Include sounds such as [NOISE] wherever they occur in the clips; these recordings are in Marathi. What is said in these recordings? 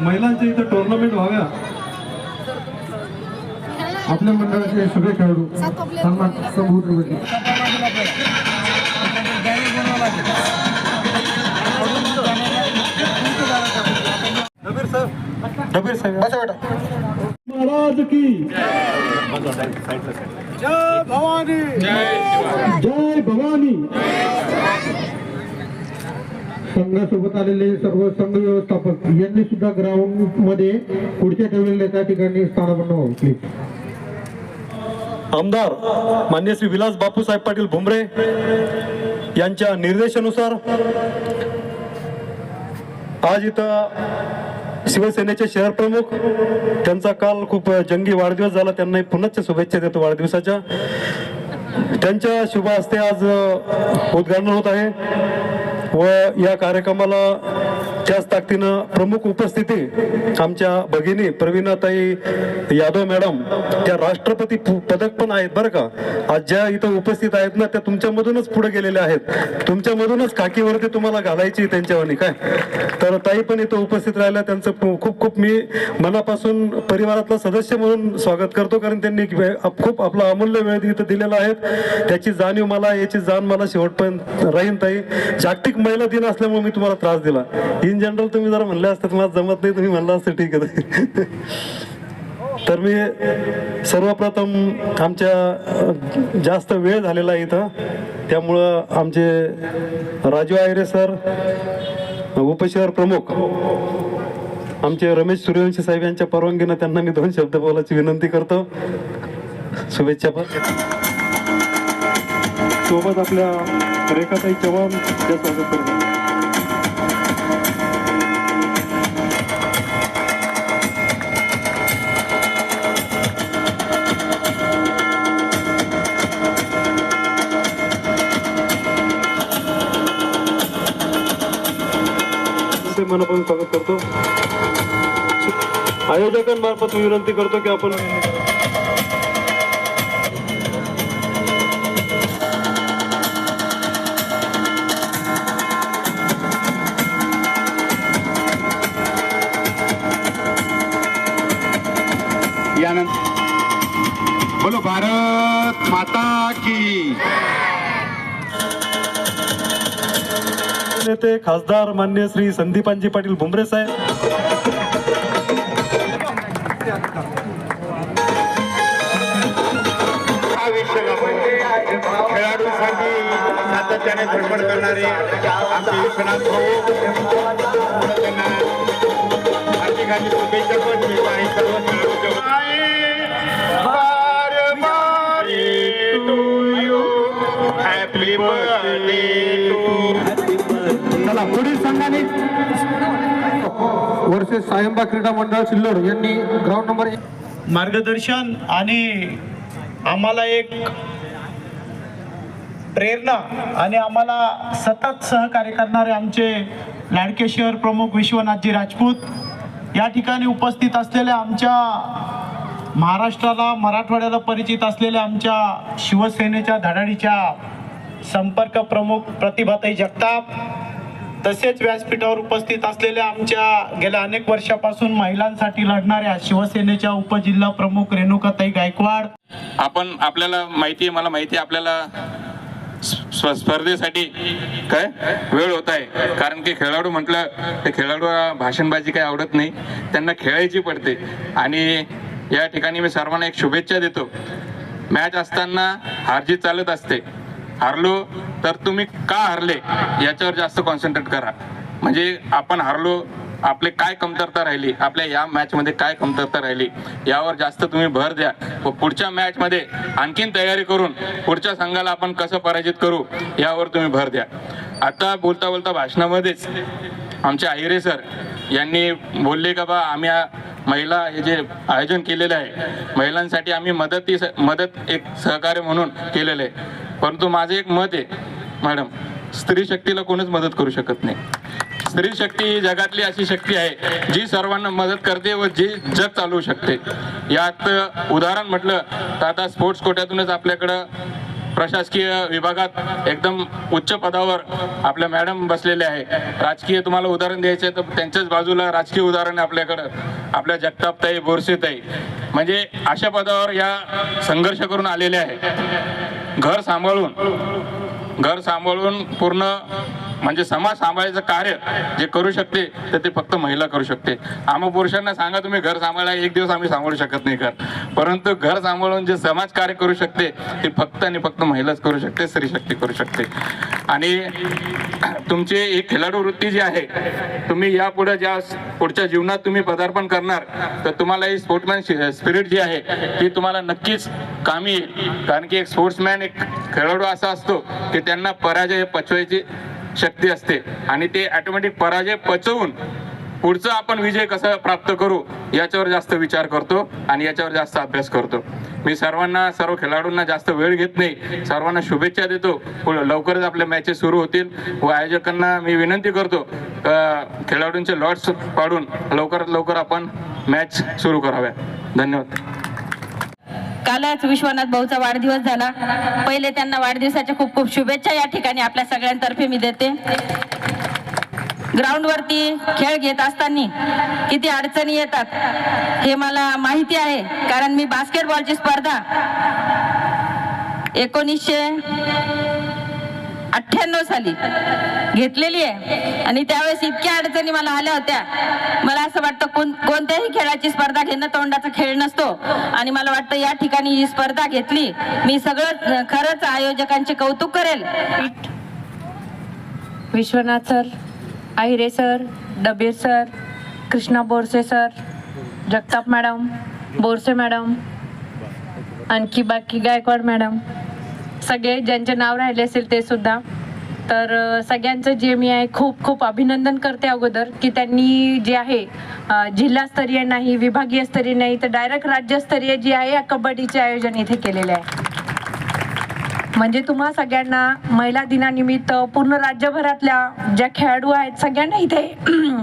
महिलांच्या इथं टुर्नामेंट व्हाव्या. आपल्या मंडळाचे सगळे खेळाडू डबीर साहेब महाराज की. जय भवानी. जय भवानी. संघासोबत आलेले सर्व संघ व्यवस्थापक यांनी सुद्धा ग्राउंडमध्ये पुढच्या ठेवलेल्या त्या ठिकाणी स्थानापन्न व्हावं प्लीज आमदार मान्य श्री विलास बापूसाहेब पाटील भुमरे यांच्या निर्देशानुसार आज इथं शिवसेनेचे शहर प्रमुख त्यांचा काल खूप जंगी वाढदिवस झाला त्यांनाही पुन्हा शुभेच्छा देतो वाढदिवसाच्या. त्यांच्या शुभ हस्ते आज उद्घाटन होत आहे. व या कार्यक्रमाला त्याच ताकदीनं प्रमुख उपस्थिती आमच्या भगिनी प्रवीणाताई यादव मॅडम त्या राष्ट्रपती पदक पण आहेत बरं का. आज ज्या इथं उपस्थित आहेत ना त्या तुमच्यामधूनच पुढे गेलेल्या आहेत. तुमच्यामधूनच काकीवरती तुम्हाला घालायची त्यांच्यावानी काय? तर ताई पण इथं उपस्थित राहिल्या त्यांचं खूप खूप मी मनापासून परिवारातला सदस्य म्हणून स्वागत करतो कारण त्यांनी खूप आपला अमूल्य वेळ इथं दिलेला आहे. त्याची जाणीव मला याची जाण मला शेवटपर्यंत राहीन ताई. जागतिक महिला दिन असल्यामुळे मी तुम्हाला त्रास दिला. इन जनरल तुम्ही जरा म्हणले असतात मला जमत नाही तुम्ही म्हणलं असतं ठीक आहे. तर मी सर्वप्रथम आमच्या जास्त वेळ झालेला आहे इथं. त्यामुळं आमचे राजू आयरे सर उपशहर प्रमुख आमचे रमेश सूर्यवंशी साहेब यांच्या परवानगीनं त्यांना मी दोन शब्द बोलायची विनंती करतो. शुभेच्छा पण. सोबत आपल्या रेखाताई चव्हाण स्वागत करतो मनापासून स्वागत करतो. आयोजकांमार्फत मी विनंती करतो की आपण नेते खासदार मान्य श्री संदीपांजी पाटील भुमरे साहेब. विषय खेळाडूंसाठी सातत्याने धडपड करणारे आमचे विश्वनाथ भाऊ. त्यांना हार्दिक हार्दिक शुभेच्छा पण मिळत आहे सर्व हॅपी बर्थडे चला पुढील संघाने वर्षे सायंबा क्रीडा मंडळ सिल्लोड यांनी ग्राउंड नंबर मार्गदर्शन आणि आम्हाला एक प्रेरणा आणि आम्हाला सतत सहकार्य करणारे आमचे लाडके शहर प्रमुख विश्वनाथजी राजपूत या ठिकाणी उपस्थित असलेल्या आमच्या महाराष्ट्राला मराठवाड्याला परिचित असलेल्या आमच्या शिवसेनेच्या धडाडीच्या संपर्क प्रमुख प्रतिभाताई जगताप तसेच व्यासपीठावर उपस्थित असलेल्या आमच्या गेल्या अनेक वर्षापासून महिलांसाठी लढणाऱ्या शिवसेनेच्या उपजिल्हा प्रमुख रेणुकाताई गायकवाड. आपण आपल्याला माहिती आहे मला माहिती आहे आपल्याला स्पर्धेसाठी काय वेळ होत आहे. कारण की खेळाडू म्हटलं तर खेळाडू भाषणबाजी काही आवडत नाही त्यांना खेळायची पडते. आणि या ठिकाणी मी सर्वांना एक शुभेच्छा देतो. मॅच असताना हारजीत चालत असते. हरलो तर तुम्ही का हरले याच्यावर जास्त कॉन्सन्ट्रेट करा. म्हणजे आपण हरलो आपले काय कमतरता राहिली आपल्या या मॅचमध्ये काय कमतरता राहिली यावर जास्त तुम्ही भर द्या. व पुढच्या मॅचमध्ये आणखीन तयारी करून पुढच्या संघाला आपण कसं पराजित करू यावर तुम्ही भर द्या. आता बोलता बोलता भाषणामध्येच आमचे आहिरे सर यांनी बोलले का बा आम्ही महिला हे जे आयोजन केलेलं आहे महिलांसाठी आम्ही मदती मदत एक सहकार्य म्हणून केलेलं आहे. परंतु माझं एक मत आहे मॅडम स्त्री शक्तीला कोणीच मदत करू शकत नाही. स्त्री शक्ती ही जगातली अशी शक्ती आहे जी सर्वांना मदत करते व जी जग चालवू शकते. यात उदाहरण म्हटलं तर आता स्पोर्ट्स कोट्यातूनच आपल्याकडं प्रशासकीय विभागात एकदम उच्च पदावर आपल्या मॅडम बसलेले आहे. राजकीय तुम्हाला उदाहरण द्यायचे तर त्यांच्याच बाजूला राजकीय उदाहरण आहे आपल्याकडं. आपल्या जगतापताई बोरसेताई. म्हणजे अशा पदावर या संघर्ष करून आलेले आहे. घर सांभाळून घर सांभाळून पूर्ण म्हणजे समाज सांभाळायचं कार्य जे करू शकते तर ते फक्त महिला करू शकते. आम्हा पुरुषांना सांगा तुम्ही घर सांभाळा एक दिवस आम्ही सांभाळू शकत नाही घर. परंतु घर सांभाळून जे समाज कार्य करू शकते ते फक्त आणि फक्त महिलाच करू शकते स्त्री शक्ती करू शकते. आणि तुमची एक खेळाडू वृत्ती जी आहे तुम्ही यापुढे ज्या पुढच्या जीवनात तुम्ही पदार्पण करणार तर तुम्हाला ही स्पोर्ट्समॅन स्पिरिट जी आहे ती तुम्हाला नक्कीच कामी येईल. कारण की एक स्पोर्ट्समॅन एक खेळाडू असा असतो की त्यांना पराजय पचवायची शक्ती असते. आणि ते ॲटोमॅटिक पराजय पचवून पुढचा आपण विजय कसा प्राप्त करू याच्यावर जास्त विचार करतो आणि याच्यावर जास्त अभ्यास करतो. मी सर्वांना सर्व खेळाडूंना जास्त वेळ घेत नाही. सर्वांना शुभेच्छा देतो. पुढं लवकरच आपल्या मॅचेस सुरू होतील व आयोजकांना मी विनंती करतो खेळाडूंचे लॉट्स पाडून लवकरात लवकर आपण मॅच सुरू कराव्या. धन्यवाद. कालच विश्वनाथ भाऊचा वाढदिवस झाला. पहिले त्यांना वाढदिवसाच्या खूप खूप शुभेच्छा या ठिकाणी आपल्या सगळ्यांतर्फे मी देते. ग्राउंडवरती खेळ घेत असताना किती अडचणी येतात हे मला माहिती आहे. कारण मी बास्केटबॉलची स्पर्धा एकोणीसशे अठ्ठ्याण्णव साली घेतलेली आहे. आणि त्यावेळेस इतक्या अडचणी मला आल्या होत्या. मला असं वाटतं कोण कोणत्याही खेळाची स्पर्धा घेणं तोंडाचा खेळ नसतो. आणि मला वाटतं या ठिकाणी ही स्पर्धा घेतली मी सगळं खरंच आयोजकांचे कौतुक करेल. Vishwanath sir Ahire sir Dabir sir Krishna Borse sir Jagtap madam Borse madam आणखी बाकी गायकवाड मॅडम. सगळे ज्यांचे नाव राहिले असेल ते सुद्धा. तर सगळ्यांचं जे मी आहे खूप खूप अभिनंदन करते अगोदर की त्यांनी जे आहे जिल्हास्तरीय नाही विभागीय स्तरीय नाही तर डायरेक्ट राज्यस्तरीय जी आहे कबड्डीचे आयोजन इथे केलेले आहे. म्हणजे तुम्हा सगळ्यांना महिला दिनानिमित्त पूर्ण राज्यभरातल्या ज्या खेळाडू आहेत सगळ्यांना इथे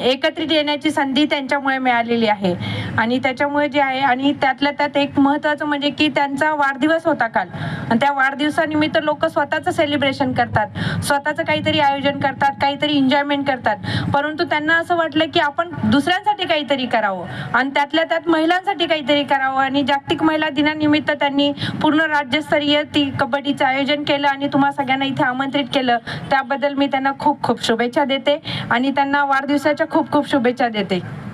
[CLEARS THROAT] एकत्रित येण्याची संधी त्यांच्यामुळे मिळालेली आहे. आणि त्याच्यामुळे जे आहे आणि त्यातल्या त्यात एक महत्त्वाचं म्हणजे की त्यांचा वाढदिवस होता काल. आणि त्या वाढदिवसानिमित्त लोक स्वतःचं सेलिब्रेशन करतात. स्वतःचं काहीतरी आयोजन करतात काहीतरी एन्जॉयमेंट करतात. परंतु त्यांना असं वाटलं की आपण दुसऱ्यांसाठी काहीतरी करावं. आणि त्यातल्या त्यात महिलांसाठी काहीतरी करावं. आणि जागतिक महिला दिनानिमित्त त्यांनी पूर्ण राज्यस्तरीय ती कबड्डीचं आयोजन केलं आणि तुम्हा सगळ्यांना इथे आमंत्रित केलं. त्याबद्दल मी त्यांना खूप खूप शुभेच्छा देते. आणि त्यांना वाढदिवसाच्या खूप खूप शुभेच्छा देते.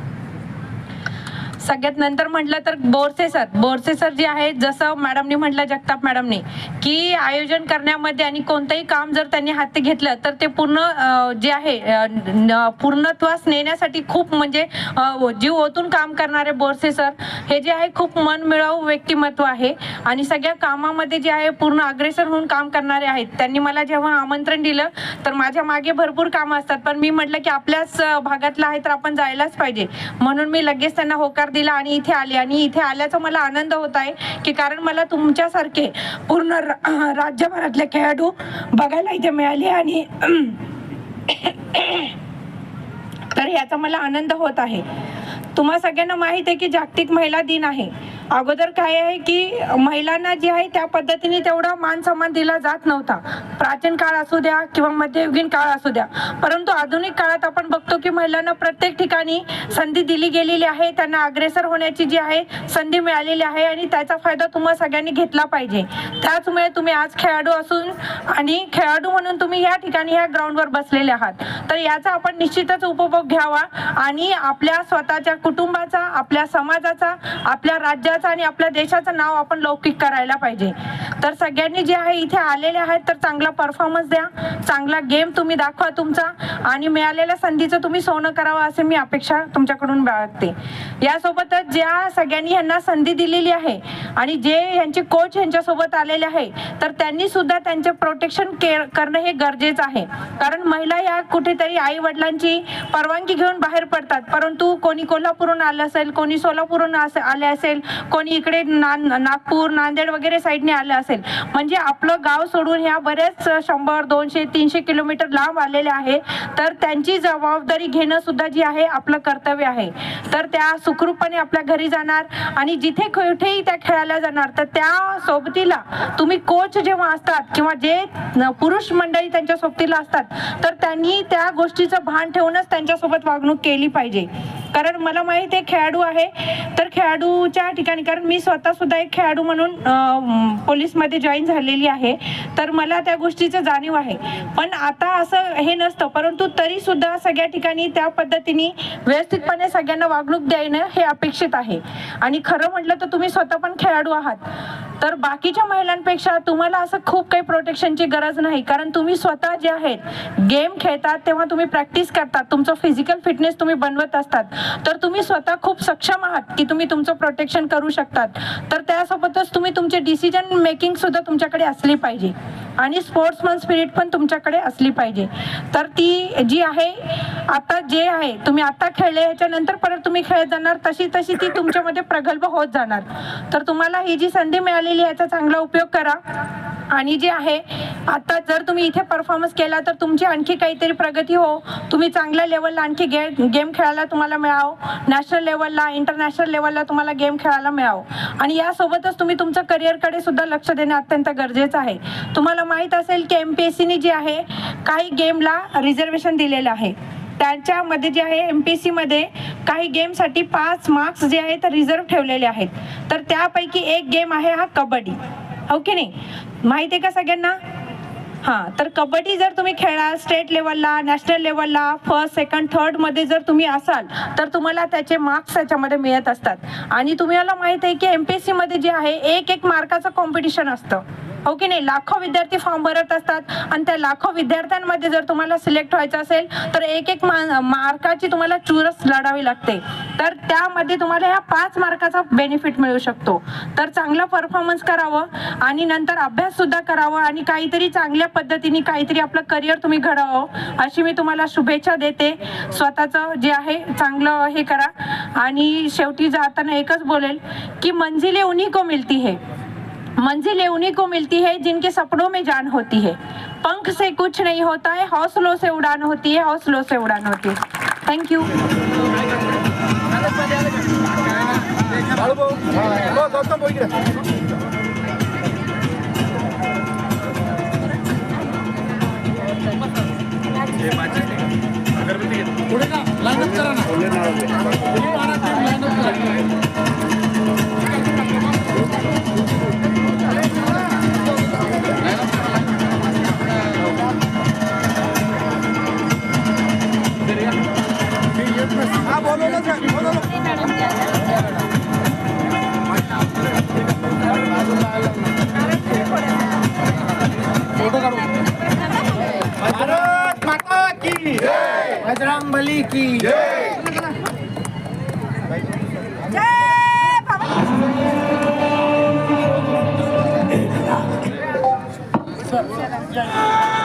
सगळ्यात नंतर म्हटलं तर बोरसे सर बोरसे सर जे आहेत जसं मॅडमनी म्हटलं जगताप मॅडमनी की आयोजन करण्यामध्ये आणि कोणतंही काम जर त्यांनी हाती घेतलं तर ते पूर्ण जे आहे न- पूर्णत्वास नेण्यासाठी खूप म्हणजे जीव ओतून काम करणारे बोरसे सर हे जे आहे खूप मन मिळावू व्यक्तिमत्व आहे. आणि सगळ्या कामामध्ये जे आहे पूर्ण अग्रेसर होऊन काम करणारे आहेत. त्यांनी मला जेव्हा आमंत्रण दिलं तर माझ्या मागे भरपूर कामं असतात. पण मी म्हटलं की आपल्याच भागातला आहे तर आपण जायलाच पाहिजे. म्हणून मी लगेच त्यांना होकार दिला आणि इथे आले. आणि इथे आल्याचा मला आनंद होत आहे की कारण मला तुमच्यासारखे पूर्ण रा- [CLEARS THROAT] राज्यभरातले खेळाडू बघायला इथे मिळाले आणि [CLEARS THROAT] तर याचा मला आनंद होत आहे. तुम्हा सगळ्यांना माहीत आहे की जागतिक महिला दिन आहे. अगोदर काय आहे की महिलांना जे आहे त्या पद्धतीने तेवढा मान सन्मान दिला जात नव्हता. प्राचीन काळ असू द्या किंवा मध्ययुगीन काळ असू द्या. परंतु आधुनिक काळात आपण बघतो की महिलांना प्रत्येक ठिकाणी संधी दिली गेलेली आहे. त्यांना अग्रेसर होण्याची जी आहे संधी मिळालेली आहे आणि त्याचा फायदा तुम्हाला सगळ्यांनी घेतला पाहिजे. त्याचमुळे तुम्ही आज खेळाडू असून आणि खेळाडू म्हणून तुम्ही या ठिकाणी ह्या ग्राउंडवर बसलेले आहात. तर याचा आपण निश्चितच उपभोग घ्यावा आणि आपल्या स्वतःच्या कुटुंबाचा आपल्या समाजाचा आपल्या राज्याचा आणि आपल्या देशाचं नाव आपण लौकिक करायला पाहिजे. तर सगळ्यांनी जे आहे इथे आलेले आहेत तर चांगला परफॉर्मन्स द्या. चांगला गेम तुम्ही दाखवा तुमचा. आणि मिळालेल्या संधीचं तुम्ही सोनं करावं असे मी अपेक्षा तुमच्याकडून बाळगते. यासोबतच ज्या सगळ्यांनी यांना संधी दिलेली आहे आणि जे यांचे कोच यांच्यासोबत आलेले आहे तर त्यांनी सुद्धा त्यांचे प्रोटेक्शन करणं हे गरजेचं आहे. कारण महिला या कुठेतरी आई वडिलांची परवानगी घेऊन बाहेर पडतात. परंतु कोणी कोल्हापूरहून आलं असेल कोणी सोलापूरहून आले असेल कोणी इकडे ना नागपूर नांदेड वगैरे साईडने आलं असेल. म्हणजे आपलं गाव सोडून ह्या बरेच शंभर दोनशे तीनशे किलोमीटर लांब आलेले आहे. तर त्यांची जबाबदारी घेणं सुद्धा जी आहे आपलं कर्तव्य आहे. तर त्या सुखरूपपणे आपल्या घरी जाणार आणि जिथे कुठेही त्या खेळायला जाणार तर त्या सोबतीला तुम्ही कोच जेव्हा असतात किंवा जे पुरुष मंडळी त्यांच्या सोबतीला असतात तर त्यांनी त्या गोष्टीचं भान ठेवूनच त्यांच्यासोबत वागणूक केली पाहिजे. कारण मला माहीत आहे खेळाडू आहे. तर खेळाडूच्या ठिकाणी कारण मी स्वतः सुद्धा एक खेळाडू म्हणून पोलीसमध्ये जॉईन झालेली आहे. तर मला त्या गोष्टीचं जाणीव आहे. पण आता असं हे नसतं परंतु तरी सुद्धा सगळ्या ठिकाणी त्या पद्धतीने व्यवस्थितपणे सगळ्यांना वागणूक द्यायनं हे अपेक्षित आहे. आणि खरं म्हटलं तर तुम्ही स्वतः पण खेळाडू आहात. तर बाकीच्या महिलांपेक्षा तुम्हाला असं खूप काही प्रोटेक्शनची गरज नाही. कारण तुम्ही स्वतः जे आहेत गेम खेळतात तेव्हा तुम्ही प्रॅक्टिस करतात. तुमचं फिजिकल फिटनेस तुम्ही बनवत असतात. तर तुम्ही स्वतः खूप सक्षम आहात की तुम्ही तुमचं प्रोटेक्शन करू शकतात. तर त्यासोबतच तुम्ही तुमचे डिसिजन मेकिंग सुद्धा तुमच्याकडे असली पाहिजे. आणि स्पोर्ट्समन स्पिरिट पण तुमच्याकडे असली पाहिजे. तर ती जी आहे आता जे आहे तुम्ही आता खेळले ह्याच्यानंतर परत तुम्ही खेळत जाणार तशी तशी ती तुमच्यामध्ये प्रगल्भ होत जाणार. तर तुम्हाला ही जी संधी मिळाली मिळालेली याचा चांगला उपयोग करा. आणि जे आहे आता जर तुम्ही इथे परफॉर्मन्स केला तर तुमची आणखी काहीतरी प्रगती हो. तुम्ही चांगल्या लेवलला आणखी गे गेम खेळायला तुम्हाला मिळावं. नॅशनल लेवलला इंटरनॅशनल लेवलला तुम्हाला गेम खेळायला मिळावं. आणि यासोबतच तुम्ही तुमच्या करिअरकडे सुद्धा लक्ष देणं अत्यंत गरजेचं आहे. तुम्हाला माहीत असेल की एम पी एस सीने जे आहे काही गेमला रिझर्वेशन दिलेलं आहे. त्याच्यामध्ये जे आहे एम पी सीमध्ये काही गेमसाठी पाच मार्क्स जे आहे तर रिझर्व ठेवलेले आहेत. तर त्यापैकी एक गेम आहे हा कबड्डी. हो की नाही? माहिती आहे का सगळ्यांना? हां तर कबड्डी जर तुम्ही खेळा स्टेट लेवलला नॅशनल लेवलला फर्स्ट सेकंड थर्डमध्ये जर तुम्ही असाल तर तुम्हाला त्याचे मार्क्स त्याच्यामध्ये मिळत असतात. आणि तुम्हाला माहीत आहे की एम पी एस सीमध्ये जे आहे एक एक मार्काचं कॉम्पिटिशन असतं. हो की नाही? लाखो विद्यार्थी फॉर्म भरत असतात आणि त्या लाखो विद्यार्थ्यांमध्ये जर तुम्हाला सिलेक्ट व्हायचं असेल तर एक एक मा- मार्काची तुम्हाला चुरस लढावी लागते. तर त्यामध्ये तुम्हाला ह्या पाच मार्काचा बेनिफिट मिळू शकतो. तर चांगला परफॉर्मन्स करावं आणि नंतर अभ्यास सुद्धा करावं आणि काहीतरी चांगल्या पद्धतीने काहीतरी आपलं करिअर तुम्ही घडावं अशी मी तुम्हाला शुभेच्छा देते. स्वतःचं जे आहे चांगलं हे करा. आणि शेवटी जाताना एकच बोलेल की मंजिले उन्ही को मिलती है. मंजिलें उन्हीं को मिलती है जिनके सपनों में जान होती है। पंख से कुछ नहीं होता है, हौसलों से उड़ान होती है, हौसलों से उड़ान होती है। थैंक यू भारत सगळ्यांना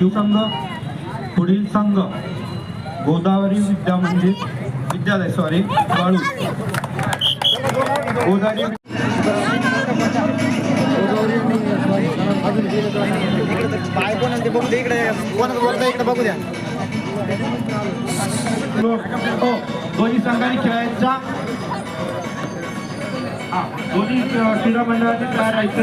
शिवसंघ पुढील संघ गोदावरी विद्या मंदिर विद्यालय सॉरी वाळू गोदावरी हो, दोन्ही संघांनी खेळायचा. दोन्ही क्रीडा मंडळाचे तयार राहायचं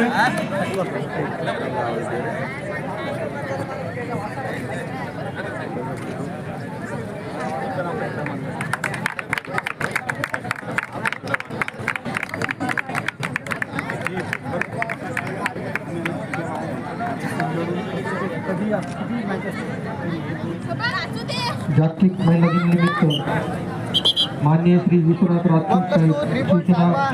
जागतिक महिला दिनानिमित्त माननीय श्री विश्वनाथ राजपूत साहेब सूचना